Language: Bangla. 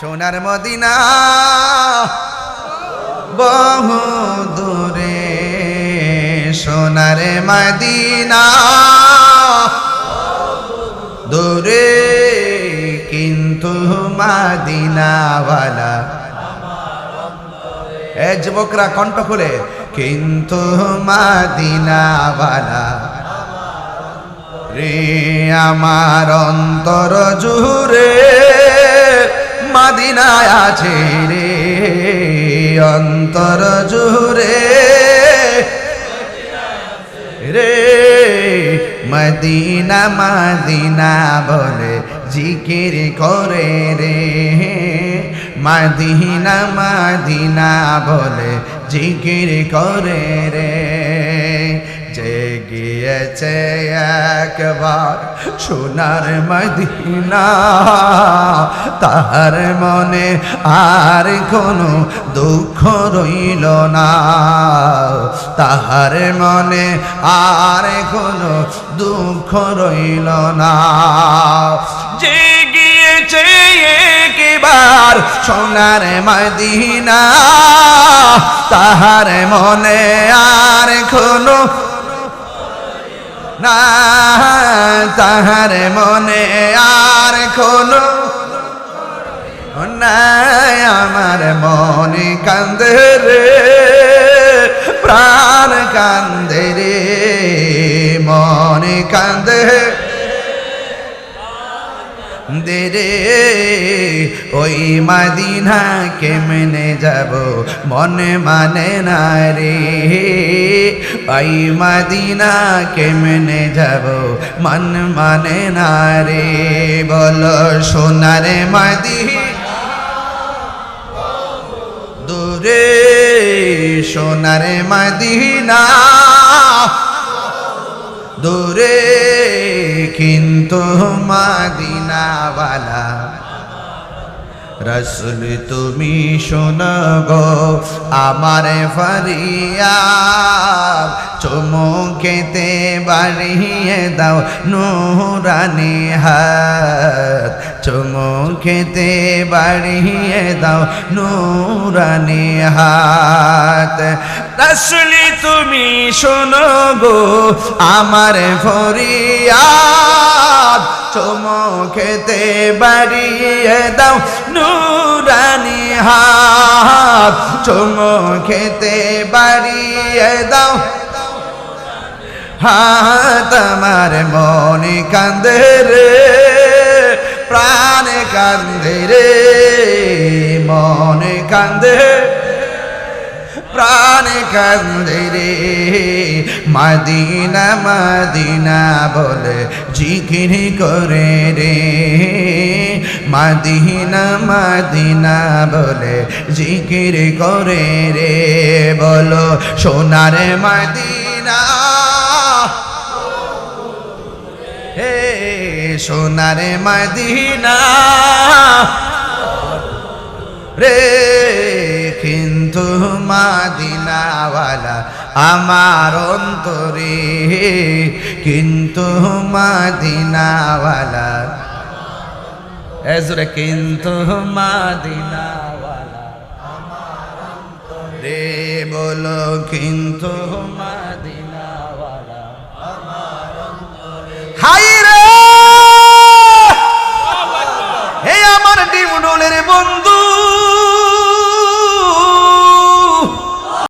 সোনার মদিনা বহু দূরে, সোনার মদিনা দূরে, কিন্তু মাদিনাওয়ালা। এ যুবকরা, কণ্ঠ খুলে। কিন্তু মাদিনাওয়ালা। রে আমার অন্তর জুড়ে মাদিনায় আছে রে, অন্তর জুড়ে। রে, মদিনা মদিনা বলে জিকির করে রে। মদিনা মদিনা বলে জিকির করে রে। গিয়েছে একবার সোনার মদিনা। তাহার মনে আর কোনো দুঃখ রইল না। তাহার মনে আর কোনো দুঃখ রইল না। যে গিয়েছে একবার সোনার মদিনা। তাহার মনে আর কোনো না, তাহার মনে আর কোনো নাই। আমার মনে কান্দে রে, প্রাণ কান্দে রে, মনে কান্দে। দেরে ওই মাদিনা কেমনে যাব? মনে মানে না রে। ওই মাদিনা কেমনে যাব? মন মানে না রে। বলো সোনারে মাদি। দূরে সোনারে মাদিনা। দূরে কিন্তু মাদিনাওয়ালা। রসুল, তুমি শোনো গো, আমার ফরিয়া চুমুকেতে বাড়িয়ে দাও নুরানি হাত। চুমুকেতে বাড়িয়ে দাও নুরানি হাত। রসুল, তুমি শোনো গো, আমার ফরিয়া চমকেতে বাড়িয়ে দাও নুরানি হাত। চমকেতে বাড়িয়ে দাও হাত। আমার মনে কান্দে রে, প্রাণ কান্দে রে, মনে কান্দে প্রাণ কান্দে রে। মাদিনা মাদিনা বলে জিকির করে রে। মাদিনা মাদিনা বলে জিকির করে রে। বলো, সোনার মাদিনা। হে, সোনার মাদিনা। রে কিন্তু মাদিনাওয়ালা আমার অন্তরে। কিন্তু মাদিনাওয়ালা এজরে কিন্তু মাদিনাওয়ালা রে বলো কিন্তু মাদিনাওয়ালা হাই!